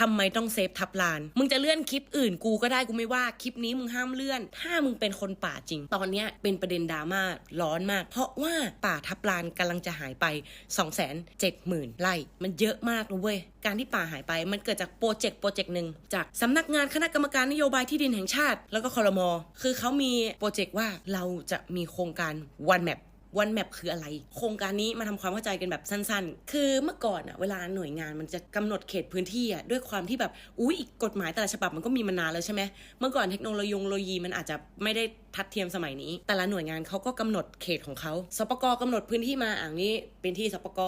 ทำไมต้องเซฟทับลาน มึงจะเลื่อนคลิปอื่นกูก็ได้กูไม่ว่าคลิปนี้มึงห้ามเลื่อน ถ้ามึงเป็นคนป่าจริง ตอนเนี้ยเป็นประเด็นดราม่าร้อนมาก เพราะว่าป่าทับลานกำลังจะหายไป 2 7 0 0 0 0ไร่มันเยอะมากนะเว้ยการที่ป่าหายไปมันเกิดจากโปรเจกต์โปรเจกต์หนึ่งจากสำนักงานคณะกรรมการนโยบายที่ดินแห่งชาติ แล้วก็คอรมอคือเขามีโปรเจกต์ว่าเราจะมีโครงการ one map วันแมปคืออะไร โครงการนี้มาทำความเข้าใจกันแบบสั้นๆ คือเมื่อก่อนอะเวลาหน่วยงานมันจะกำหนดเขตพื้นที่อะด้วยความที่แบบอุ้ยอีกกฎหมายแต่ละฉบับมันก็มีมานานแล้วใช่ไหมเมื่อก่อนเทคโนโลยีโลยีมันอาจจะไม่ได้ทัดเทียมสมัยนี้ แต่ละหน่วยงานเขาก็กำหนดเขตของเขาสปกกำหนดพื้นที่มาอ่างนี้เป็นที่สปก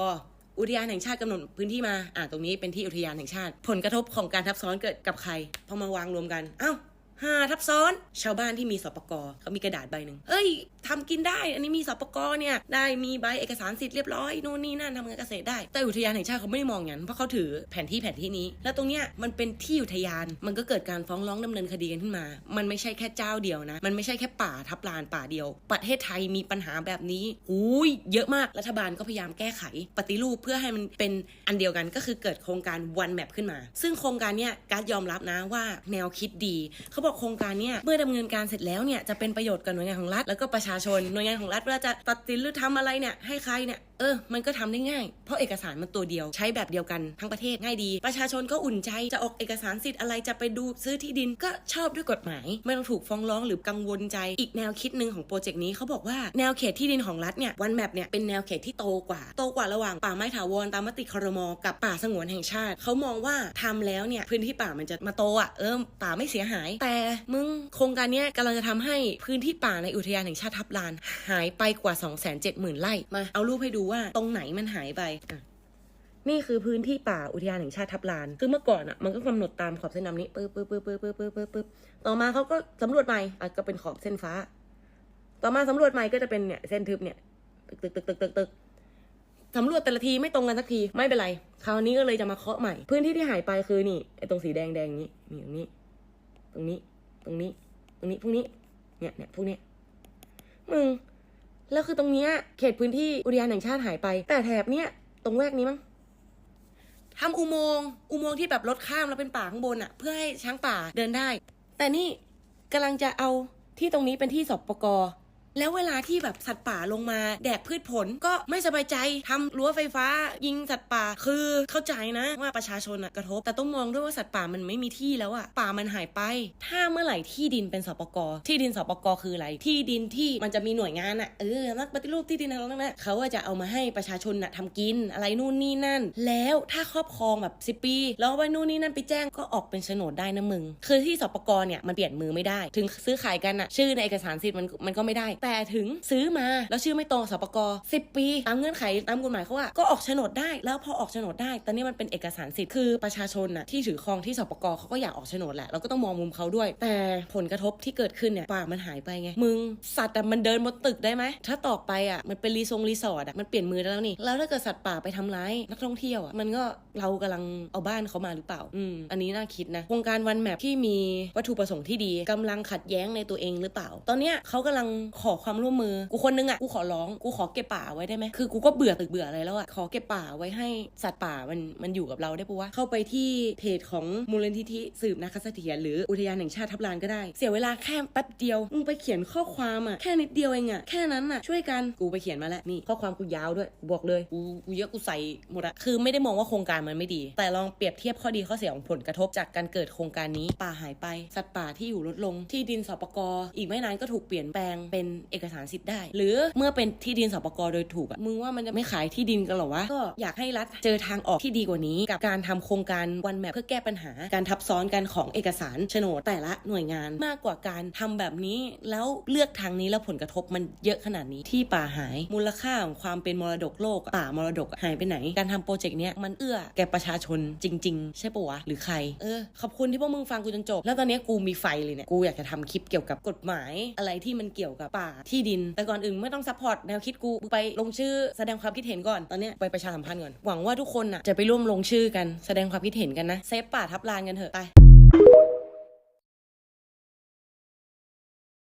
อุทยานแห่งชาติกำหนดพื้นที่มา อ่าตรงนี้เป็นที่อุทยานแห่งชาติ ผลกระทบของการทับซ้อนเกิดกับใคร พอมาวางรวมกันเอ้า ห้าทับซ้อน ชาวบ้านที่มีสปกรเขามีกระดาษใบหนึ่งเอ้ยทำกินได้ อันนี้มีสปกรเนี่ย ได้มีใบเอกสารสิทธิ์เรียบร้อยนู่นนี่นั่นทำงานเกษตรได้ แต่อุทยานแห่งชาติเขาไม่ได้มองอย่างนั้นเพราะเขาถือแผนที่แผนที่นี้ แล้วตรงเนี้ยมันเป็นที่อุทยาน มันก็เกิดการฟ้องร้องดำเนินคดีกันขึ้นมา มันไม่ใช่แค่เจ้าเดียวนะ มันไม่ใช่แค่ป่าทับลานป่าเดียว ประเทศไทยมีปัญหาแบบนี้อุ้ยเยอะมาก รัฐบาลก็พยายามแก้ไข ปฏิรูปเพื่อให้มันเป็นอันเดียวกันก็คือเกิดโครงการ one map ขึ้นมา ซึ่งโครงการเนี้ยการยอมรับนะว่าแนวคิดดีเขาบอกโครงการเนี่ยเมื่อดำเนินการเสร็จแล้วเนี่ยจะเป็นประโยชน์กับหน่วยงานของรัฐแล้วก็ประชาชนหน่วยงานของรัฐเวลาจะตัดสินหรือทำอะไรเนี่ยให้ใครเนี่ย เออ มันก็ทำได้ง่าย เพราะเอกสารมันตัวเดียวใช้แบบเดียวกันทั้งประเทศง่ายดี ประชาชนก็อุ่นใจจะออกเอกสารสิทธิ์อะไรจะไปดูซื้อที่ดินก็ชอบด้วยกฎหมาย ไม่ต้องถูกฟ้องร้องหรือกังวลใจ อีกแนวคิดหนึ่งของโปรเจกต์นี้เขาบอกว่าแนวเขตที่ดินของรัฐเนี่ยวันแมปเนี่ยเป็นแนวเขตที่โตกว่า โตกว่าระหว่างป่าไม้ถาวรตามมติครมกับป่าสงวนแห่งชาติเขามองว่าทำแล้วเนี่ยพื้นที่ป่ามันจะมาโตอะเออป่าไม่เสียหาย แต่มึงโครงการเนี้ยกำลังจะทำให้พื้นที่ป่าในอุทยานแห่งชาติทับลาน หายไปกว่า 2 7 0 0 0 0ไร่มาเอารูปให้ดูว่าตรงไหนมันหายไปอะนี่คือพื้นที่ป่าอุทยานแห่งชาติทับลาน คือเมื่อก่อนอะมันก็กำหนดตามขอบเส้นดำนี้ปึ๊บปึ๊บปึ๊บปึ๊บปึ๊บปึ๊บปึ๊บปึ๊บต่อมาเขาก็สำรวจใหม่อะก็เป็นขอบเส้นฟ้า ต่อมาสำรวจใหม่ก็จะเป็นเนี่ยเส้นทึบเนี่ยตึกตึกตึกตึกตึกตึกสำรวจแต่ละทีไม่ตรงกันสักทีไม่เป็นไร คราวนี้ก็เลยจะมาเคาะใหม่ พื้นที่ที่หายไปคือนี่ไอ้ตรงสีแดงแดงนี้นี่ตรงนี้ ตรงนี้ ตรงนี้ ตรงนี้พวกนี้ เนี่ยเนี่ยพวกนี้มึง แล้วคือตรงเนี้ยเขตพื้นที่อุทยานแห่งชาติหายไป แต่แถบเนี้ยตรงแวกนี้มั้งทำอุโมงค์อุโมงค์ที่แบบรถข้ามแล้วเป็นป่าข้างบนอะเพื่อให้ช้างป่าเดินได้ แต่นี่กำลังจะเอาที่ตรงนี้เป็นที่สปก แล้วเวลาที่แบบสัตว์ป่าลงมา แดกพืชผลก็ไม่สบายใจทำรั้วไฟฟ้า ยิงสัตว์ป่าคือเข้าใจนะว่าประชาชนอะกระทบ แต่ต้องมองด้วยว่าสัตว์ป่ามันไม่มีที่แล้วอะป่ามันหายไป ถ้าเมื่อไหร่ที่ดินเป็นสปกที่ดินสปกคืออะไร ที่ดินที่มันจะมีหน่วยงานอะเออนักปฏิรูปที่ดินอะไรนั่นเขาจะเอามาให้ประชาชนอะทำกินอะไรนู่นนี่นั่น แล้วถ้าครอบครองแบบสิปี แล้วเอาไว้นู่นนี่นั่นไปแจ้งก็ออกเป็นโฉนดได้นะมึง คือที่สปกเนี่ยมันเปลี่ยนมือไม่ได้ ถึงซื้อขายกันอะชื่อในเอกสารสิทธิ์มันมันก็ไม่ได้แต่ถึงซื้อมาแล้วชื่อไม่ตรงสปก10ปีตามเงื่อนไขตามกฎหมายเขาว่าก็ออกโฉนดได้ แล้วพอออกโฉนดได้ตอนนี้มันเป็นเอกสารสิทธิ์คือประชาชนน่ะที่ถือครองที่สปกเขาก็อยากออกโฉนดแหละเราก็ต้องมองมุมเขาด้วย แต่ผลกระทบที่เกิดขึ้นเนี่ยป่ามันหายไปไงมึงสัตว์อะมันเดินบนตึกได้ไหมถ้าต่อไปอะมันเป็นรีสอร์ทรีสอร์ทอะมันเปลี่ยนมือแล้วนี่แล้วถ้าเกิดสัตว์ป่าไปทำร้ายนักท่องเที่ยวอะมันก็เรากำลังเอาบ้านเขามาหรือเปล่าอืมอันนี้น่าคิดนะโครงการวันแมปที่มีวัตถุประสงค์ที่ดีกำลังขัดแย้งในตัวเองหรือเปล่า ตอนเนี้ยเขากำลังขออความร่วมมือ กูคนนึงอะ กูขอร้อง กูขอเก็บป่าไว้ได้ไหมคือกูก็เบื่อตึกเบื่ออะไรแล้วอะ ขอเก็บป่าไว้ให้สัตว์ป่ามันมันอยู่กับเราได้ปะวะ เข้าไปที่เพจของมูลนิธิสืบนาคเสถียรหรืออุทยานแห่งชาติทับลานก็ได้ เสียเวลาแค่แป๊บเดียว มึงไปเขียนข้อความอะ แค่นิดเดียวเองอะ แค่นั้นอะ ช่วยกัน กูไปเขียนมาแล้ว นี่ข้อความกูยาวด้วย บอกเลย กูกูเยอะกูใส่หมดอะคือไม่ได้มองว่าโครงการมันไม่ดี แต่ลองเปรียบเทียบข้อดีข้อเสียของผลกระทบจากการเกิดโครงการนี้ ป่าหายไป สัตว์ป่าที่อยู่ลดลง ที่ดินสปกอีกไม่นานก็ถูกเปลี่ยนแปลงเป็นเอกสารสิทธิ์ได้ หรือเมื่อเป็นที่ดินสปกโดยถูกอะมึงว่ามันจะไม่ขายที่ดินกันหรอวะ ก็อยากให้รัฐเจอทางออกที่ดีกว่านี้ กับการทำโครงการวันแมปเพื่อแก้ปัญหา การทับซ้อนกันของเอกสารโฉนดแต่ละหน่วยงานมากกว่าการทำแบบนี้ แล้วเลือกทางนี้แล้วผลกระทบมันเยอะขนาดนี้ที่ป่าหาย มูลค่าของความเป็นมรดกโลกป่ามรดกหายไปไหน การทำโปรเจกต์เนี้ยมันเอื้อแก่ประชาชนจริง ๆ ใช่ปะวะหรือใครเออขอบคุณที่พวกมึงฟังกูจนจบ แล้วตอนเนี้ยกูมีไฟเลยเนี่ยกูอยากจะทำคลิปเกี่ยวกับกฎหมายอะไรที่มันเกี่ยวกับป่าที่ดิน แต่ก่อนอื่นไม่ต้องซัพพอร์ตแนวคิดกูไปลงชื่อแสดงความคิดเห็นก่อนตอนนี้ไปประชาสัมพันธ์ก่อนหวังว่าทุกคนน่ะจะไปร่วมลงชื่อกันแสดงความคิดเห็นกันนะเซฟป่าทับลานกันเถอะไป